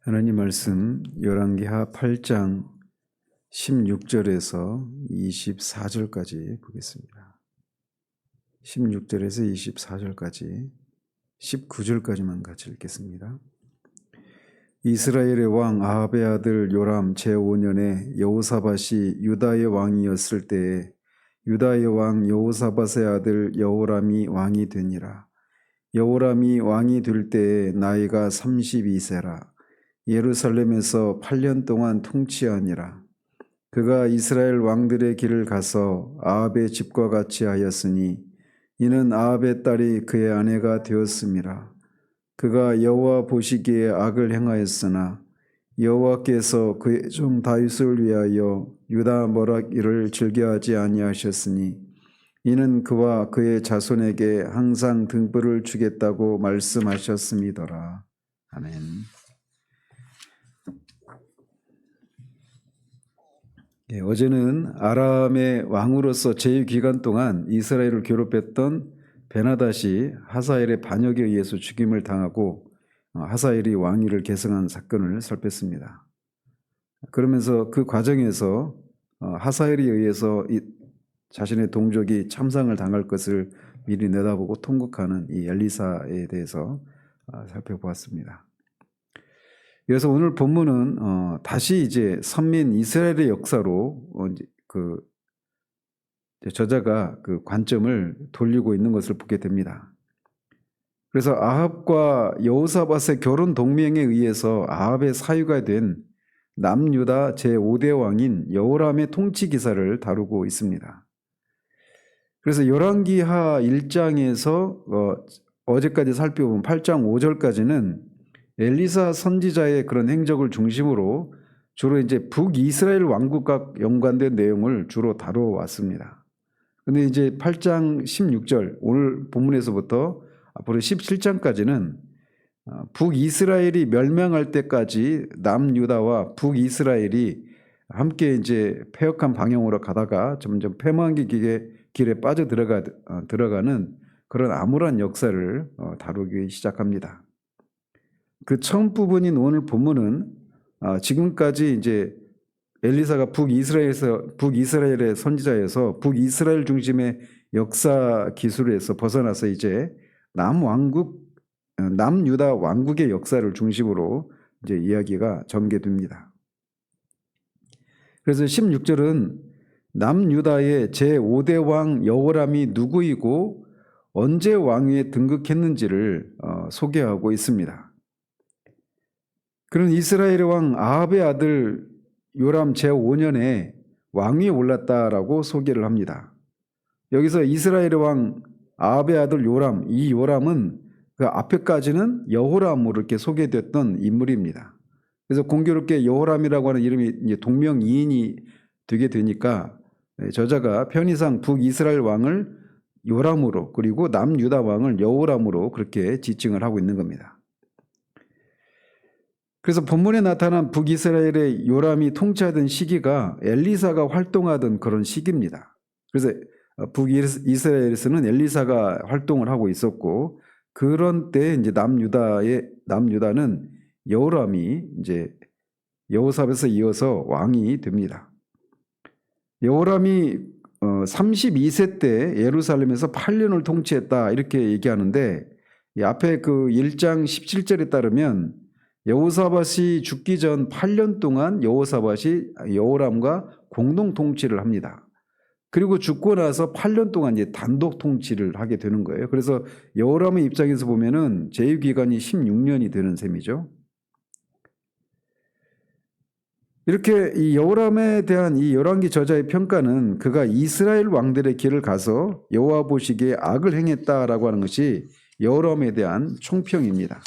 하나님 말씀 열왕기하 8장 16절에서 24절까지 보겠습니다. 16절에서 24절까지 19절까지만 같이 읽겠습니다. 이스라엘의 왕 아합의 아들 요람 제5년에 여호사밧이 유다의 왕이었을 때에 유다의 왕 여호사밧의 아들 여호람이 왕이 되니라. 여호람이 왕이 될 때에 나이가 32세라. 예루살렘에서 8년 동안 통치하니라. 그가 이스라엘 왕들의 길을 가서 아합의 집과 같이 하였으니 이는 아합의 딸이 그의 아내가 되었음이라. 그가 여호와 보시기에 악을 행하였으나 여호와께서 그의 종 다윗을 위하여 유다 머라기를 즐겨하지 아니하셨으니 이는 그와 그의 자손에게 항상 등불을 주겠다고 말씀하셨음이더라. 아멘. 예, 어제는 아람의 왕으로서 제위 기간 동안 이스라엘을 괴롭혔던 베나닷이 하사엘의 반역에 의해서 죽임을 당하고 어, 하사엘이 왕위를 계승한 사건을 살폈습니다. 그러면서 그 과정에서 어, 하사엘에 의해서 자신의 동족이 참상을 당할 것을 미리 내다보고 통곡하는 이 엘리사에 대해서 어, 살펴보았습니다. 그래서 오늘 본문은 어, 다시 이제 선민 이스라엘의 역사로 어, 그 저자가 그 관점을 돌리고 있는 것을 보게 됩니다. 그래서 아합과 여호사밧의 결혼 동맹에 의해서 아합의 사유가 된 남유다 제5대 왕인 여호람의 통치 기사를 다루고 있습니다. 그래서 열왕기하 1장에서 어, 어제까지 살펴본 8장 5절까지는 엘리사 선지자의 그런 행적을 중심으로 주로 이제 북이스라엘 왕국과 연관된 내용을 주로 다뤄왔습니다. 근데 이제 8장 16절 오늘 본문에서부터 앞으로 17장까지는 어, 북이스라엘이 멸망할 때까지 남유다와 북이스라엘이 함께 이제 폐역한 방향으로 가다가 점점 패망의 길에, 길에 빠져 들어가 어, 들어가는 그런 암울한 역사를 어, 다루기 시작합니다. 그 처음 부분인 오늘 본문은 지금까지 이제 엘리사가 북이스라엘에서 북이스라엘의 선지자에서 북이스라엘 중심의 역사 기술에서 벗어나서 이제 남왕국 남유다 왕국의 역사를 중심으로 이제 이야기가 전개됩니다. 그래서 16절은 남유다의 제5대 왕 여호람이 누구이고 언제 왕위에 등극했는지를 어, 소개하고 있습니다. 그런 이스라엘의 왕 아합의 아들 요람 제5년에 왕위에 올랐다라고 소개를 합니다. 여기서 이스라엘의 왕 아합의 아들 요람, 이 요람은 그 앞에까지는 여호람으로 이렇게 소개됐던 인물입니다. 그래서 공교롭게 여호람이라고 하는 이름이 동명이인이 되게 되니까 저자가 편의상 북이스라엘 왕을 요람으로 그리고 남유다 왕을 여호람으로 그렇게 지칭을 하고 있는 겁니다. 그래서 본문에 나타난 북이스라엘의 요람이 통치하던 시기가 엘리사가 활동하던 그런 시기입니다. 그래서 북이스라엘에서는 엘리사가 활동을 하고 있었고 그런 때 이제 남유다의 남유다는 여호람이 이제 여호삽에서 이어서 왕이 됩니다. 여호람이 32세 어, 때 예루살렘에서 8년을 통치했다 이렇게 얘기하는데 앞에 그 1장 17절에 따르면 여호사밧이 죽기 전 8년 동안 여호사밧이 여호람과 공동 통치를 합니다. 그리고 죽고 나서 8년 동안 이제 단독 통치를 하게 되는 거예요. 그래서 여호람의 입장에서 보면은 제위 기간이 16년이 되는 셈이죠. 이렇게 이 여호람에 대한 이 열왕기 저자의 평가는 그가 이스라엘 왕들의 길을 가서 여호와 보시기에 악을 행했다라고 하는 것이 여호람에 대한 총평입니다.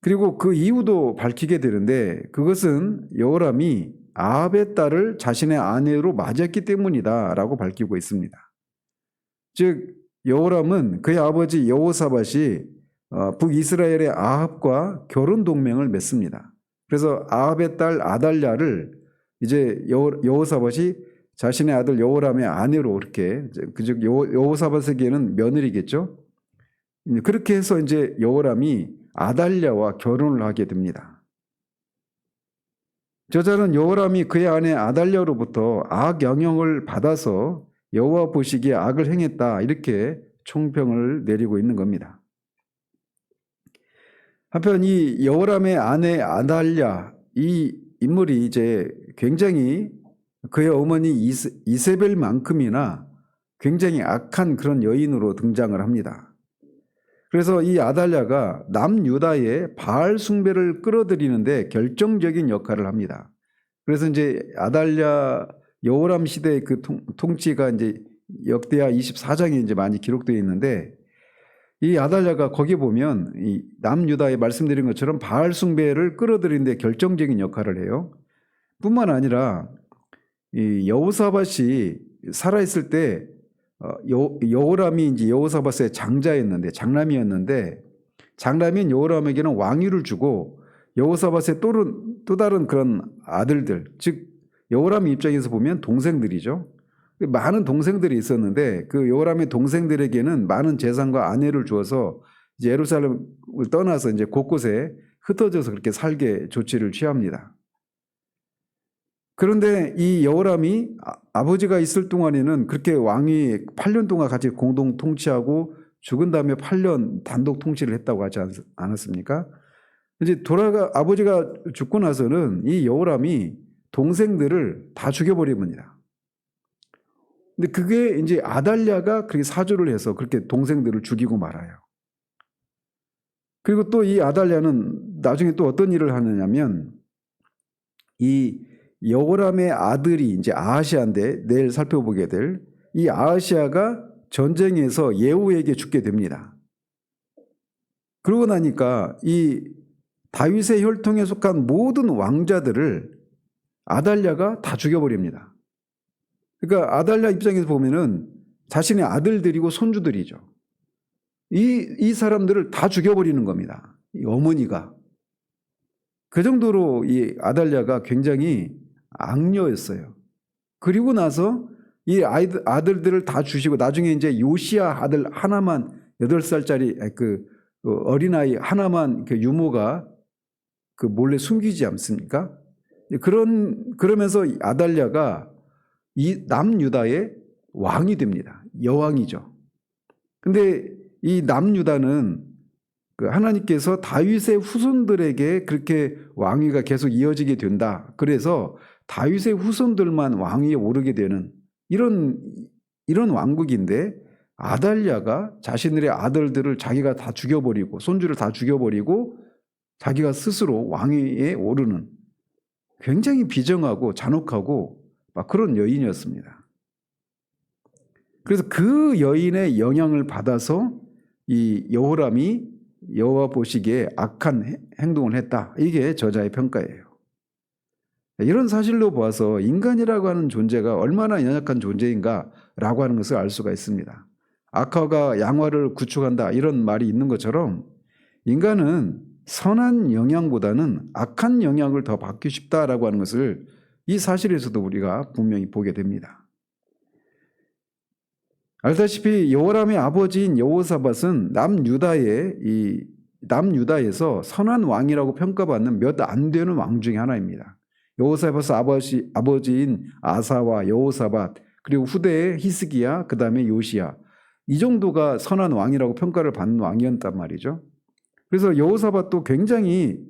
그리고 그 이유도 밝히게 되는데 그것은 여호람이 아합의 딸을 자신의 아내로 맞았기 때문이다라고 밝히고 있습니다. 즉 여호람은 그의 아버지 여호사밧이 어, 북이스라엘의 아합과 결혼 동맹을 맺습니다. 그래서 아합의 딸 아달랴를 이제 여호사밧이 자신의 아들 여호람의 아내로 이렇게 그즉 여호사밧에게는 며느리겠죠. 그렇게 해서 이제 여호람이 아달랴와 결혼을 하게 됩니다. 저자는 여호람이 그의 아내 아달랴로부터 악 영향을 받아서 여호와 보시기에 악을 행했다 이렇게 총평을 내리고 있는 겁니다. 한편 이 여호람의 아내 아달랴 이 인물이 이제 굉장히 그의 어머니 이세, 이세벨만큼이나 굉장히 악한 그런 여인으로 등장을 합니다. 그래서 이 아달랴가 남유다의 바알 숭배를 끌어들이는데 결정적인 역할을 합니다. 그래서 이제 아달랴 여호람 시대의 그 통, 통치가 이제 역대하 24장에 이제 많이 기록되어 있는데 이 아달랴가 거기 보면 이 남유다에 말씀드린 것처럼 바알 숭배를 끌어들이는데 결정적인 역할을 해요. 뿐만 아니라 이 여호사밧이 살아 있을 때 어, 여, 여호람이 이제 여호사밧의 장자였는데 장남이었는데 장남인 여호람에게는 왕위를 주고 여호사밧의 또, 또 다른 그런 아들들 즉 여호람 입장에서 보면 동생들이죠. 많은 동생들이 있었는데 그 여호람의 동생들에게는 많은 재산과 아내를 주어서 이제 예루살렘을 떠나서 이제 곳곳에 흩어져서 그렇게 살게 조치를 취합니다. 그런데 이 여호람이 아, 버지가 있을 동안에는 그렇게 왕이 8년 동안 같이 공동 통치하고 죽은 다음에 8년 단독 통치를 했다고 하지 않았습니까? 이제 돌아가 아버지가 죽고 나서는 이 여호람이 동생들을 다 죽여버립니다. 근데 그게 이제 아달랴가 그렇게 사주를 해서 그렇게 동생들을 죽이고 말아요. 그리고 또 이 아달랴는 나중에 또 어떤 일을 하느냐면 이 여호람의 아들이 이제 아하시아인데 내일 살펴보게 될 이 아하시아가 전쟁에서 예후에게 죽게 됩니다. 그러고 나니까 이 다윗의 혈통에 속한 모든 왕자들을 아달랴가 다 죽여버립니다. 그러니까 아달랴 입장에서 보면은 자신의 아들들이고 손주들이죠. 이, 이 사람들을 다 죽여버리는 겁니다. 이 어머니가. 그 정도로 이 아달랴가 굉장히 악녀였어요. 그리고 나서 이 아이들, 아들들을 다 주시고 나중에 이제 요시아 아들 하나만 8살짜리 그 어린아이 하나만 그 유모가 그 몰래 숨기지 않습니까? 그런, 그러면서 아달랴가 이 남유다의 왕이 됩니다. 여왕이죠. 근데 이 남유다는 그 하나님께서 다윗의 후손들에게 그렇게 왕위가 계속 이어지게 된다. 그래서 다윗의 후손들만 왕위에 오르게 되는 이런 이런 왕국인데 아달랴가 자신들의 아들들을 자기가 다 죽여버리고 손주를 다 죽여버리고 자기가 스스로 왕위에 오르는 굉장히 비정하고 잔혹하고 막 그런 여인이었습니다. 그래서 그 여인의 영향을 받아서 이 여호람이 여호와 보시기에 악한 행동을 했다. 이게 저자의 평가예요. 이런 사실로 보아서 인간이라고 하는 존재가 얼마나 연약한 존재인가라고 하는 것을 알 수가 있습니다. 악화가 양화를 구축한다 이런 말이 있는 것처럼 인간은 선한 영향보다는 악한 영향을 더 받기 쉽다라고 하는 것을 이 사실에서도 우리가 분명히 보게 됩니다. 알다시피 여호람의 아버지인 여호사밧은 남유다의 이 남유다에서 선한 왕이라고 평가받는 몇 안 되는 왕 중에 하나입니다. 여호사밧 아버지 아버지인 아사와 여호사밧 그리고 후대의 히스기야 그다음에 요시야 이 정도가 선한 왕이라고 평가를 받는 왕이었단 말이죠. 그래서 여호사밧도 굉장히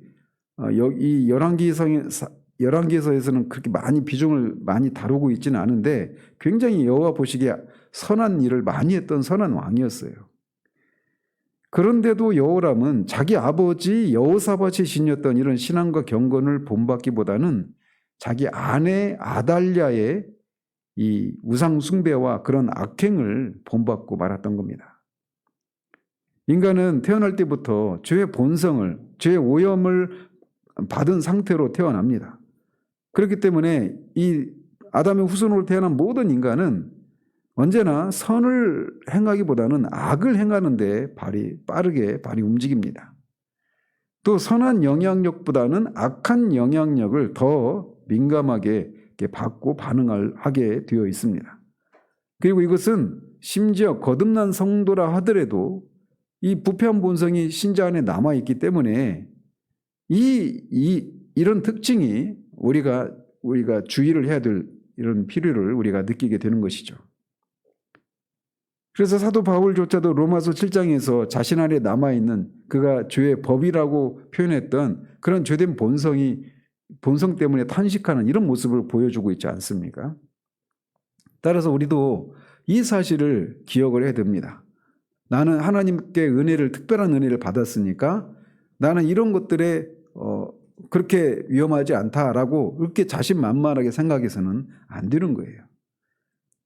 어, 이 열왕기성 열왕기서에서는 그렇게 많이 비중을 많이 다루고 있지는 않은데 굉장히 여호와 보시기에 선한 일을 많이 했던 선한 왕이었어요. 그런데도 여호람은 자기 아버지 여호사밧이 지녔던 이런 신앙과 경건을 본받기보다는 자기 아내 아달랴의 이 우상 숭배와 그런 악행을 본받고 말았던 겁니다. 인간은 태어날 때부터 죄의 본성을, 죄의 오염을 받은 상태로 태어납니다. 그렇기 때문에 이 아담의 후손으로 태어난 모든 인간은 언제나 선을 행하기보다는 악을 행하는데 발이 빠르게 발이 움직입니다. 또 선한 영향력보다는 악한 영향력을 더 민감하게 받고 반응을 하게 되어 있습니다. 그리고 이것은 심지어 거듭난 성도라 하더라도 이 부패한 본성이 신자 안에 남아 있기 때문에 이, 이 이런 특징이 우리가 우리가 주의를 해야 될 이런 필요를 우리가 느끼게 되는 것이죠. 그래서 사도 바울조차도 로마서 7장에서 자신 안에 남아 있는 그가 죄의 법이라고 표현했던 그런 죄된 본성이 본성 때문에 탄식하는 이런 모습을 보여주고 있지 않습니까? 따라서 우리도 이 사실을 기억을 해야 됩니다. 나는 하나님께 은혜를 특별한 은혜를 받았으니까 나는 이런 것들에 어, 그렇게 위험하지 않다라고 그렇게 자신만만하게 생각해서는 안 되는 거예요.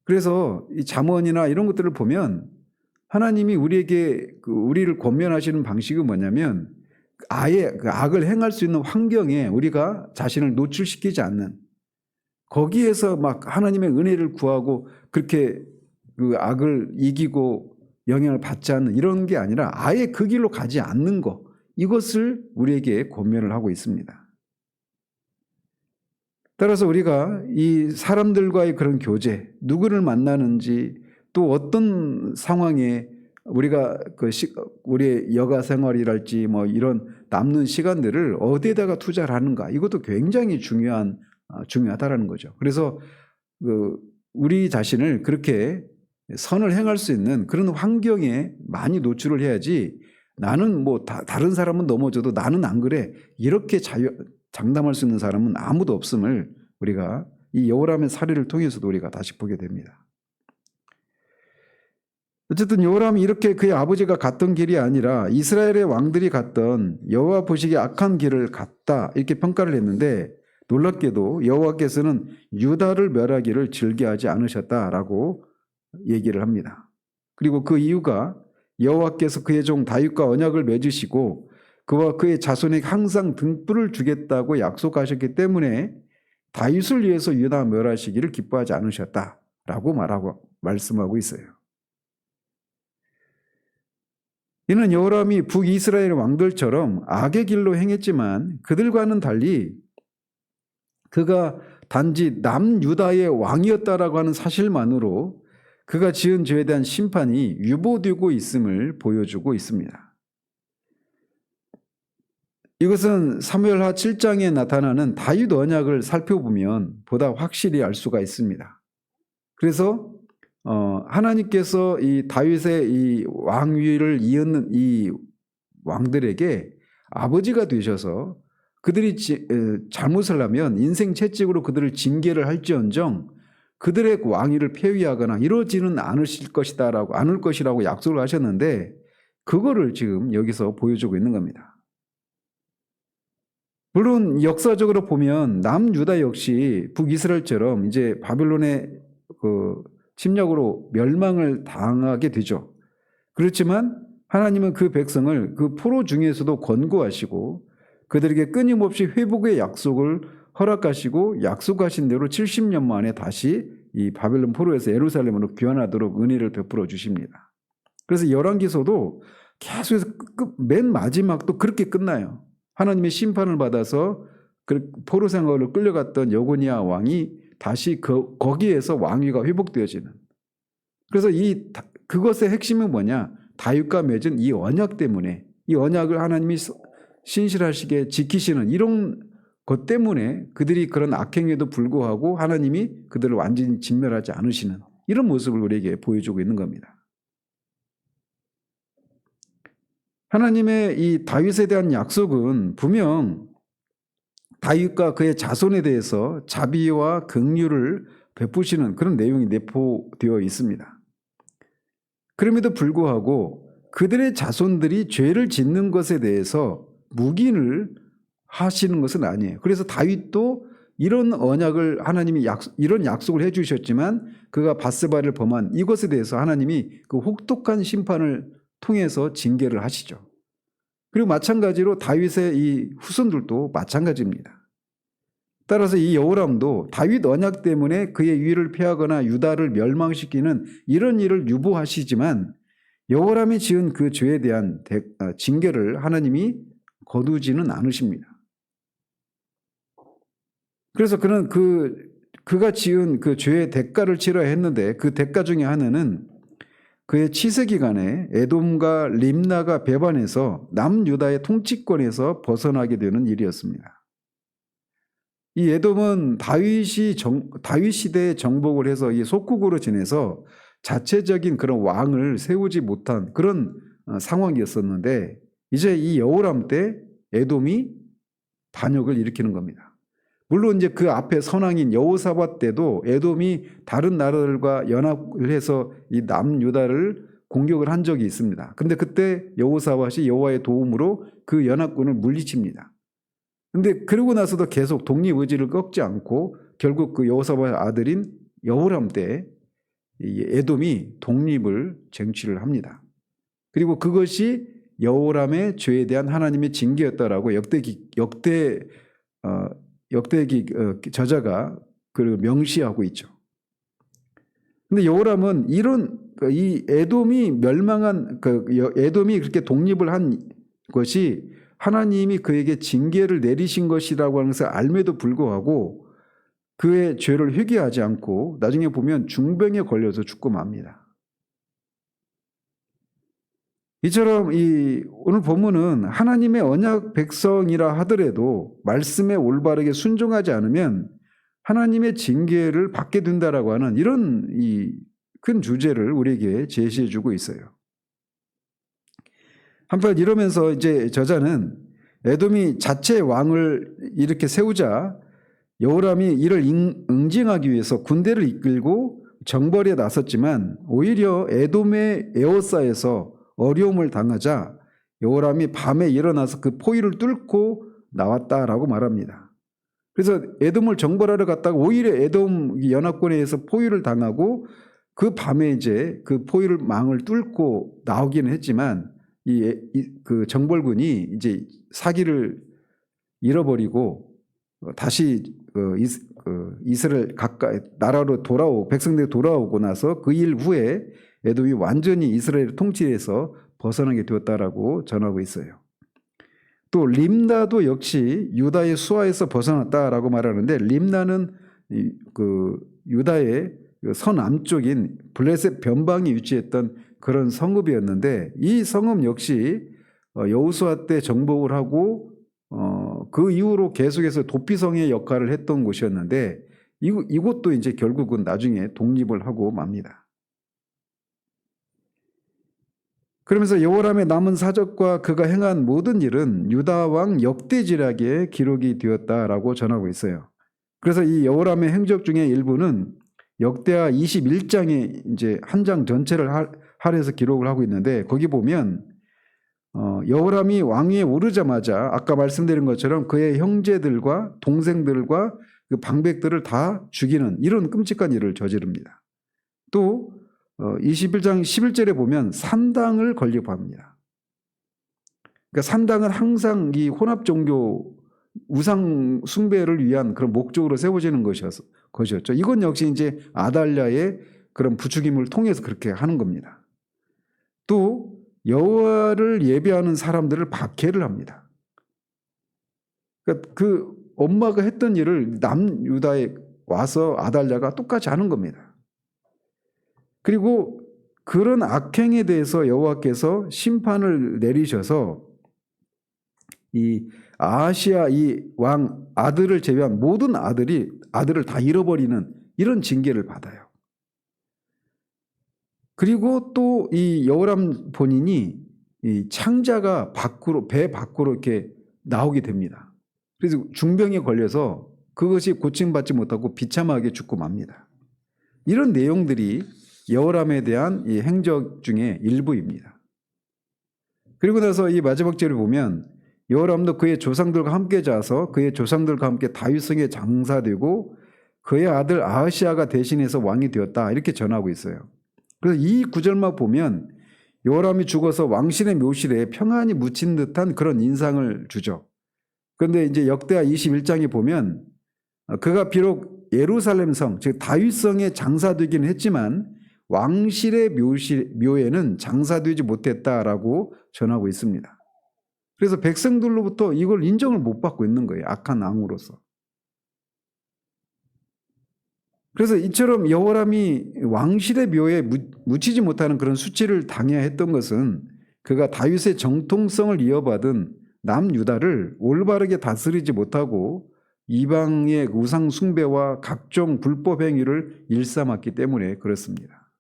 그래서 이 잠언이나 이런 것들을 보면 하나님이 우리에게 그 우리를 권면하시는 방식이 뭐냐면 아예 그 악을 행할 수 있는 환경에 우리가 자신을 노출시키지 않는 거기에서 막 하나님의 은혜를 구하고 그렇게 그 악을 이기고 영향을 받지 않는 이런 게 아니라 아예 그 길로 가지 않는 것 이것을 우리에게 권면을 하고 있습니다. 따라서 우리가 이 사람들과의 그런 교제, 누구를 만나는지 또 어떤 상황에 우리가 그 시, 우리의 여가 생활이랄지 뭐 이런 남는 시간들을 어디에다가 투자를 하는가 이것도 굉장히 중요한 아, 중요하다라는 거죠. 그래서 그 우리 자신을 그렇게 선을 행할 수 있는 그런 환경에 많이 노출을 해야지 나는 뭐 다, 다른 사람은 넘어져도 나는 안 그래 이렇게 자유, 장담할 수 있는 사람은 아무도 없음을 우리가 이 여호람의 사례를 통해서도 우리가 다시 보게 됩니다. 어쨌든 여호람이 이렇게 그의 아버지가 갔던 길이 아니라 이스라엘의 왕들이 갔던 여호와 보시기에 악한 길을 갔다 이렇게 평가를 했는데 놀랍게도 여호와께서는 유다를 멸하기를 즐겨하지 않으셨다라고 얘기를 합니다. 그리고 그 이유가 여호와께서 그의 종 다윗과 언약을 맺으시고 그와 그의 자손에게 항상 등불을 주겠다고 약속하셨기 때문에 다윗을 위해서 유다 멸하시기를 기뻐하지 않으셨다라고 말하고 말씀하고 있어요. 이는 여호람이 북이스라엘 왕들처럼 악의 길로 행했지만 그들과는 달리 그가 단지 남유다의 왕이었다라고 하는 사실만으로 그가 지은 죄에 대한 심판이 유보되고 있음을 보여주고 있습니다. 이것은 사무엘하 7장에 나타나는 다윗 언약을 살펴보면 보다 확실히 알 수가 있습니다. 그래서 어, 하나님께서 이 다윗의 이 왕위를 이었는 이 왕들에게 아버지가 되셔서 그들이 지, 에, 잘못을 하면 인생 채찍으로 그들을 징계를 할지언정 그들의 왕위를 폐위하거나 이러지는 않으실 것이다라고 않을 것이라고 약속을 하셨는데 그거를 지금 여기서 보여주고 있는 겁니다. 물론 역사적으로 보면 남유다 역시 북이스라엘처럼 이제 바벨론의 그 침략으로 멸망을 당하게 되죠. 그렇지만 하나님은 그 백성을 그 포로 중에서도 권고하시고 그들에게 끊임없이 회복의 약속을 허락하시고 약속하신 대로 70년 만에 다시 이 바벨론 포로에서 예루살렘으로 귀환하도록 은혜를 베풀어 주십니다. 그래서 열왕기서도 계속해서 맨 마지막도 그렇게 끝나요. 하나님의 심판을 받아서 그 포로 생활로 끌려갔던 여고니아 왕이 다시 그 거기에서 왕위가 회복되어지는. 그래서 이 그것의 핵심은 뭐냐? 다윗과 맺은 이 언약 때문에 이 언약을 하나님이 신실하시게 지키시는 이런 것 때문에 그들이 그런 악행에도 불구하고 하나님이 그들을 완전히 진멸하지 않으시는 이런 모습을 우리에게 보여주고 있는 겁니다. 하나님의 이 다윗에 대한 약속은 분명 다윗과 그의 자손에 대해서 자비와 긍휼을 베푸시는 그런 내용이 내포되어 있습니다. 그럼에도 불구하고 그들의 자손들이 죄를 짓는 것에 대해서 묵인을 하시는 것은 아니에요. 그래서 다윗도 이런 언약을 하나님이 약, 이런 약속을 해 주셨지만 그가 바스바를 범한 이것에 대해서 하나님이 그 혹독한 심판을 통해서 징계를 하시죠. 그리고 마찬가지로 다윗의 이 후손들도 마찬가지입니다. 따라서 이 여호람도 다윗 언약 때문에 그의 위를 피하거나 유다를 멸망시키는 이런 일을 유보하시지만 여호람이 지은 그 죄에 대한 대, 아, 징계를 하나님이 거두지는 않으십니다. 그래서 그는 그 그가 지은 그 죄의 대가를 치러야 했는데 그 대가 중에 하나는 그의 치세 기간에 에돔과 림나가 배반해서 남유다의 통치권에서 벗어나게 되는 일이었습니다. 이 에돔은 다윗이 정, 다윗 시대에 정복을 해서 이 속국으로 지내서 자체적인 그런 왕을 세우지 못한 그런 어, 상황이었었는데 이제 이 여호람 때 에돔이 반역을 일으키는 겁니다. 물론 이제 그 앞에 선왕인 여호사밧 때도 에돔이 다른 나라들과 연합을 해서 이 남유다를 공격을 한 적이 있습니다. 근데 그때 여호사밧이 여호와의 도움으로 그 연합군을 물리칩니다. 근데 그러고 나서도 계속 독립 의지를 꺾지 않고 결국 그 여호사밧 아들인 여호람 때이 에돔이 독립을 쟁취를 합니다. 그리고 그것이 여호람의 죄에 대한 하나님의 징계였다라고 역대기 역대 어, 역대기 어, 저자가 그 명시하고 있죠. 근데 여호람은 이런 그이 에돔이 멸망한 그 여- 에돔이 그렇게 독립을 한 것이 하나님이 그에게 징계를 내리신 것이라고 하는 것을 알매도 불구하고 그의 죄를 회개하지 않고 나중에 보면 중병에 걸려서 죽고 맙니다. 이처럼 이 오늘 본문은 하나님의 언약 백성이라 하더라도 말씀에 올바르게 순종하지 않으면 하나님의 징계를 받게 된다라고 하는 이런 이 큰 주제를 우리에게 제시해 주고 있어요. 한편 이러면서 이제 저자는 에돔이 자체 왕을 이렇게 세우자 여호람이 이를 응- 응징하기 위해서 군대를 이끌고 정벌에 나섰지만 오히려 에돔의 에오사에서 어려움을 당하자 여호람이 밤에 일어나서 그 포위를 뚫고 나왔다라고 말합니다. 그래서 에돔을 정벌하러 갔다가 오히려 에돔 연합군에 의해서 포위를 당하고 그 밤에 이제 그 포위를 망을 뚫고 나오기는 했지만 이 그 정벌군이 이제 사기를 잃어버리고 어, 다시 그 이스, 그 이스라엘 가까이 나라로 돌아오 백성들이 돌아오고 나서 그 일 후에 에돔이 완전히 이스라엘을 통치해서 벗어나게 되었다라고 전하고 있어요. 또 림나도 역시 유다의 수하에서 벗어났다라고 말하는데 림나는 이, 그 유다의 그 서남쪽인 블레셋 변방에 위치했던 그런 성읍이었는데 이 성읍 역시 어, 여호수아 때 정복을 하고 어, 그 이후로 계속해서 도피성의 역할을 했던 곳이었는데 이, 이곳도 이제 결국은 나중에 독립을 하고 맙니다. 그러면서 여호람의 남은 사적과 그가 행한 모든 일은 유다 왕 역대지략에 기록이 되었다라고 전하고 있어요. 그래서 이 여호람의 행적 중에 일부는 역대하 21장에 이제 한 장 전체를 할- 할애해서 기록을 하고 있는데 거기 보면 어, 여호람이 왕위에 오르자마자 아까 말씀드린 것처럼 그의 형제들과 동생들과 그 방백들을 다 죽이는 이런 끔찍한 일을 저지릅니다. 또 어, 21장 11절에 보면 산당을 건립합니다. 그러니까 산당은 항상 이 혼합 종교 우상 숭배를 위한 그런 목적으로 세워지는 것이었, 것이었죠. 이건 역시 이제 아달랴의 그런 부추김을 통해서 그렇게 하는 겁니다. 또 여호와를 예배하는 사람들을 박해를 합니다. 그러니까 그 엄마가 했던 일을 남유다에 와서 아달랴가 똑같이 하는 겁니다. 그리고 그런 악행에 대해서 여호와께서 심판을 내리셔서 이 아시아 이 왕 아들을 제외한 모든 아들이 아들을 다 잃어버리는 이런 징계를 받아요. 그리고 또 이 여호람 본인이 이 창자가 밖으로 배 밖으로 이렇게 나오게 됩니다. 그래서 중병에 걸려서 그것이 고침받지 못하고 비참하게 죽고 맙니다. 이런 내용들이 여호람에 대한 이 행적 중에 일부입니다. 그리고 나서 이 마지막 절을 보면 여호람도 그의 조상들과 함께 자서 그의 조상들과 함께 다윗성에 장사되고 그의 아들 아하시아가 대신해서 왕이 되었다 이렇게 전하고 있어요. 그래서 이 구절만 보면 여호람이 죽어서 왕실의 묘실에 평안히 묻힌 듯한 그런 인상을 주죠. 그런데 이제 역대하 21장에 보면 어, 그가 비록 예루살렘 성, 즉 다윗 성에 장사되기는 했지만 왕실의 묘실, 묘에는 장사되지 못했다라고 전하고 있습니다. 그래서 백성들로부터 이걸 인정을 못 받고 있는 거예요. 악한 왕으로서. 그래서 이처럼 여호람이 왕실의 묘에 묻- 묻히지 못하는 그런 수치를 당해야 했던 것은 그가 다윗의 정통성을 이어받은 남유다를 올바르게 다스리지 못하고 이방의 우상 숭배와 각종 불법 행위를 일삼았기 때문에 그렇습니다.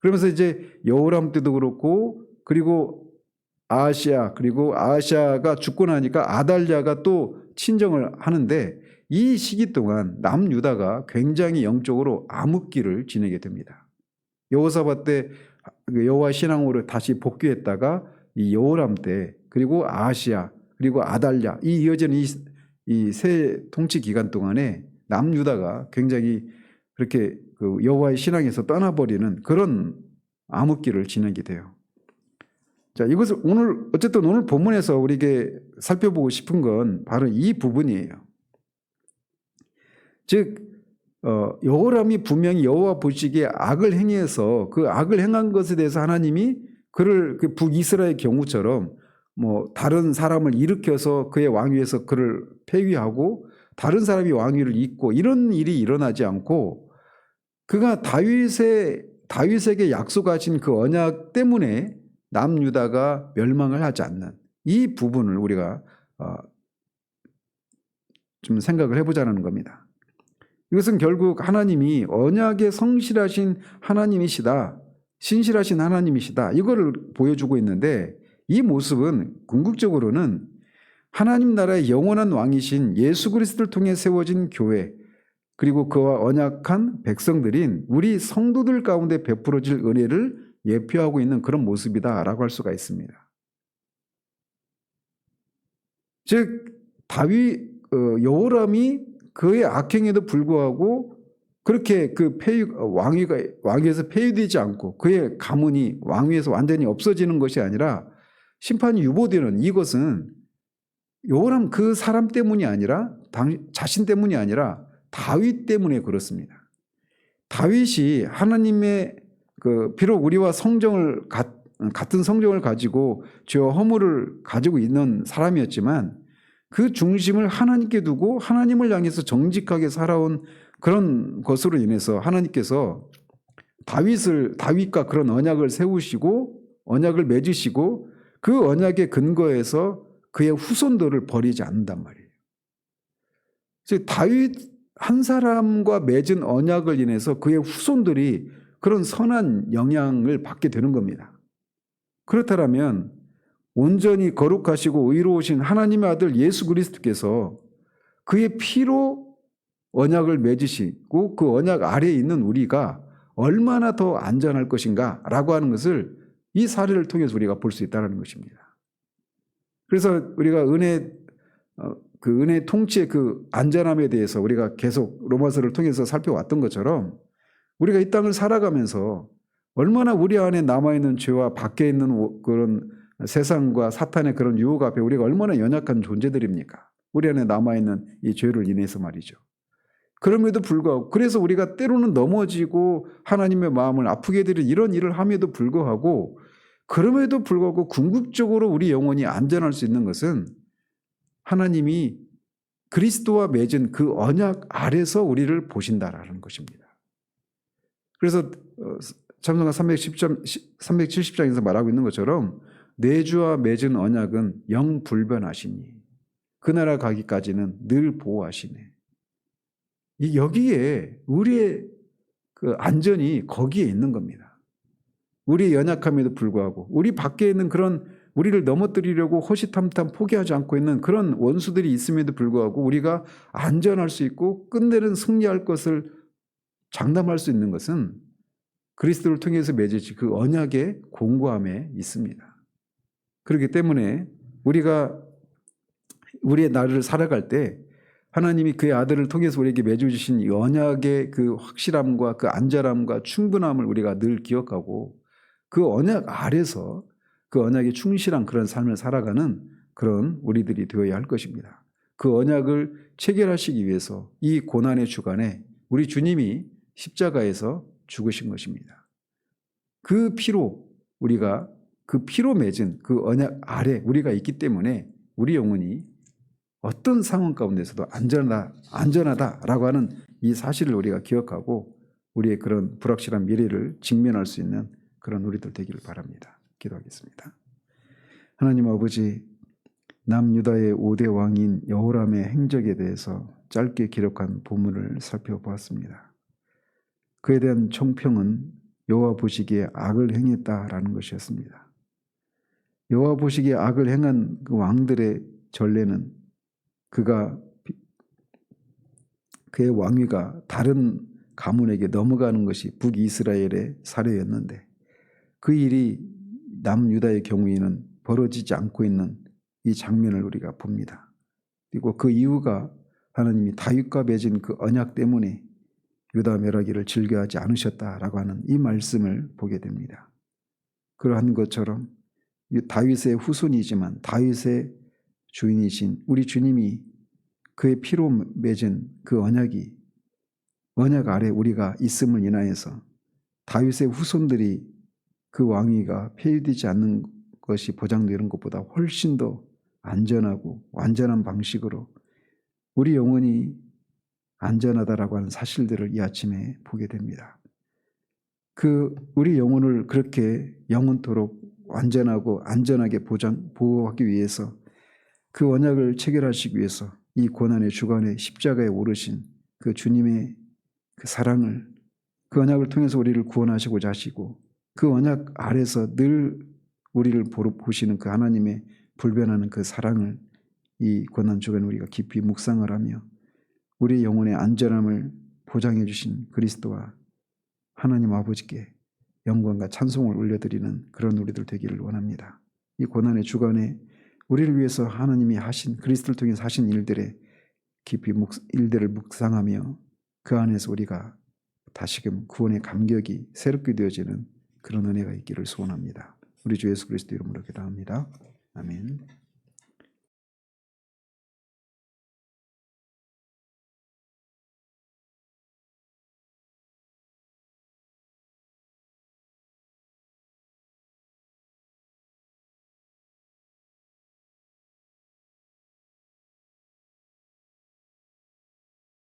그러면서 이제 여호람 때도 그렇고 그리고 아시아 그리고 아시아가 죽고 나니까 아달랴가 또 친정을 하는데 이 시기 동안 남유다가 굉장히 영적으로 암흑기를 지내게 됩니다. 여호사밧 때그 여호와 신앙으로 다시 복귀했다가 이 여호람 때 그리고 아시아 그리고 아달랴 이 이어지는 이 세 통치 기간 동안에 남유다가 굉장히 그렇게 그 여호와의 신앙에서 떠나버리는 그런 암흑기를 지내게 돼요. 자, 이것을 오늘 어쨌든 오늘 본문에서 우리에게 살펴보고 싶은 건 바로 이 부분이에요. 즉 어, 여호람이 분명히 여호와 보시기에 악을 행해서 그 악을 행한 것에 대해서 하나님이 그를 그 북이스라엘 경우처럼 뭐 다른 사람을 일으켜서 그의 왕위에서 그를 폐위하고 다른 사람이 왕위를 잇고 이런 일이 일어나지 않고 그가 다윗의 다윗에게 약속하신 그 언약 때문에 남유다가 멸망을 하지 않는 이 부분을 우리가 어, 좀 생각을 해보자는 겁니다. 이것은 결국 하나님이 언약에 성실하신 하나님이시다. 신실하신 하나님이시다. 이거를 보여주고 있는데 이 모습은 궁극적으로는 하나님 나라의 영원한 왕이신 예수 그리스도를 통해 세워진 교회 그리고 그와 언약한 백성들인 우리 성도들 가운데 베풀어질 은혜를 예표하고 있는 그런 모습이다라고 할 수가 있습니다. 즉 다윗 어, 여호람이 그의 악행에도 불구하고 그렇게 그 폐위 왕위가 왕위에서 폐위되지 않고 그의 가문이 왕위에서 완전히 없어지는 것이 아니라 심판이 유보되는 이것은 요람 그 사람 때문이 아니라 당, 자신 때문이 아니라 다윗 때문에 그렇습니다. 다윗이 하나님의 그 비록 우리와 성정을 같, 같은 성정을 가지고 죄와 허물을 가지고 있는 사람이었지만 그 중심을 하나님께 두고 하나님을 향해서 정직하게 살아온 그런 것으로 인해서 하나님께서 다윗을 다윗과 그런 언약을 세우시고 언약을 맺으시고 그 언약의 근거에서 그의 후손들을 버리지 않는단 말이에요. 즉 다윗 한 사람과 맺은 언약을 인해서 그의 후손들이 그런 선한 영향을 받게 되는 겁니다. 그렇다면 온전히 거룩하시고 의로우신 하나님의 아들 예수 그리스도께서 그의 피로 언약을 맺으시고 그 언약 아래에 있는 우리가 얼마나 더 안전할 것인가 라고 하는 것을 이 사례를 통해서 우리가 볼 수 있다는 것입니다. 그래서 우리가 은혜, 어, 그 은혜 통치의 그 안전함에 대해서 우리가 계속 로마서를 통해서 살펴왔던 것처럼 우리가 이 땅을 살아가면서 얼마나 우리 안에 남아있는 죄와 밖에 있는 그런 세상과 사탄의 그런 유혹 앞에 우리가 얼마나 연약한 존재들입니까? 우리 안에 남아있는 이 죄를 인해서 말이죠. 그럼에도 불구하고 그래서 우리가 때로는 넘어지고 하나님의 마음을 아프게 드릴 이런 일을 함에도 불구하고 그럼에도 불구하고 궁극적으로 우리 영혼이 안전할 수 있는 것은 하나님이 그리스도와 맺은 그 언약 아래서 우리를 보신다라는 것입니다. 그래서 참성가 310장, 370장에서 말하고 있는 것처럼 내주와 맺은 언약은 영 불변하시니 그 나라 가기까지는 늘 보호하시네. 여기에 우리의 그 안전이 거기에 있는 겁니다. 우리의 연약함에도 불구하고 우리 밖에 있는 그런 우리를 넘어뜨리려고 호시탐탐 포기하지 않고 있는 그런 원수들이 있음에도 불구하고 우리가 안전할 수 있고 끝내는 승리할 것을 장담할 수 있는 것은 그리스도를 통해서 맺어진 그 언약의 공고함에 있습니다. 그렇기 때문에 우리가 우리의 나를 살아갈 때 하나님이 그의 아들을 통해서 우리에게 맺어주신 이 언약의 그 확실함과 그 안전함과 충분함을 우리가 늘 기억하고 그 언약 아래서 그 언약에 충실한 그런 삶을 살아가는 그런 우리들이 되어야 할 것입니다. 그 언약을 체결하시기 위해서 이 고난의 주간에 우리 주님이 십자가에서 죽으신 것입니다. 그 피로 우리가 그 피로 맺은 그 언약 아래 우리가 있기 때문에 우리 영혼이 어떤 상황 가운데서도 안전하다, 안전하다라고 하는 이 사실을 우리가 기억하고 우리의 그런 불확실한 미래를 직면할 수 있는 그런 우리들 되기를 바랍니다. 기도하겠습니다. 하나님 아버지 남유다의 5대 왕인 여호람의 행적에 대해서 짧게 기록한 본문을 살펴보았습니다. 그에 대한 총평은 여호와 보시기에 악을 행했다라는 것이었습니다. 여호와 보시기에 악을 행한 그 왕들의 전례는 그가 그의 왕위가 다른 가문에게 넘어가는 것이 북이스라엘의 사례였는데 그 일이 남유다의 경우에는 벌어지지 않고 있는 이 장면을 우리가 봅니다. 그리고 그 이유가 하나님이 다윗과 맺은 그 언약 때문에 유다 멸하기를 즐겨하지 않으셨다라고 하는 이 말씀을 보게 됩니다. 그러한 것처럼 다윗의 후손이지만 다윗의 주인이신 우리 주님이 그의 피로 맺은 그 언약이 언약 아래 우리가 있음을 인하여서 다윗의 후손들이 그 왕위가 폐위되지 않는 것이 보장되는 것보다 훨씬 더 안전하고 완전한 방식으로 우리 영혼이 안전하다라고 하는 사실들을 이 아침에 보게 됩니다. 그 우리 영혼을 그렇게 영원토록 완전하고 안전하게 보장 보호하기 위해서 그 언약을 체결하시기 위해서 이 고난의 주관에 십자가에 오르신 그 주님의 그 사랑을 그 언약을 통해서 우리를 구원하시고자 하시고 그 언약 아래서 늘 우리를 보시는 그 하나님의 불변하는 그 사랑을 이 고난 주간에 우리가 깊이 묵상을 하며 우리 영혼의 안전함을 보장해 주신 그리스도와 하나님 아버지께 영광과 찬송을 올려드리는 그런 우리들 되기를 원합니다. 이 고난의 주간에 우리를 위해서 하나님이 하신 그리스도를 통해서 하신 일들에 깊이 묵, 일들을 묵상하며 그 안에서 우리가 다시금 구원의 감격이 새롭게 되어지는 그런 은혜가 있기를 소원합니다. 우리 주 예수 그리스도 이름으로 기도합니다. 아멘.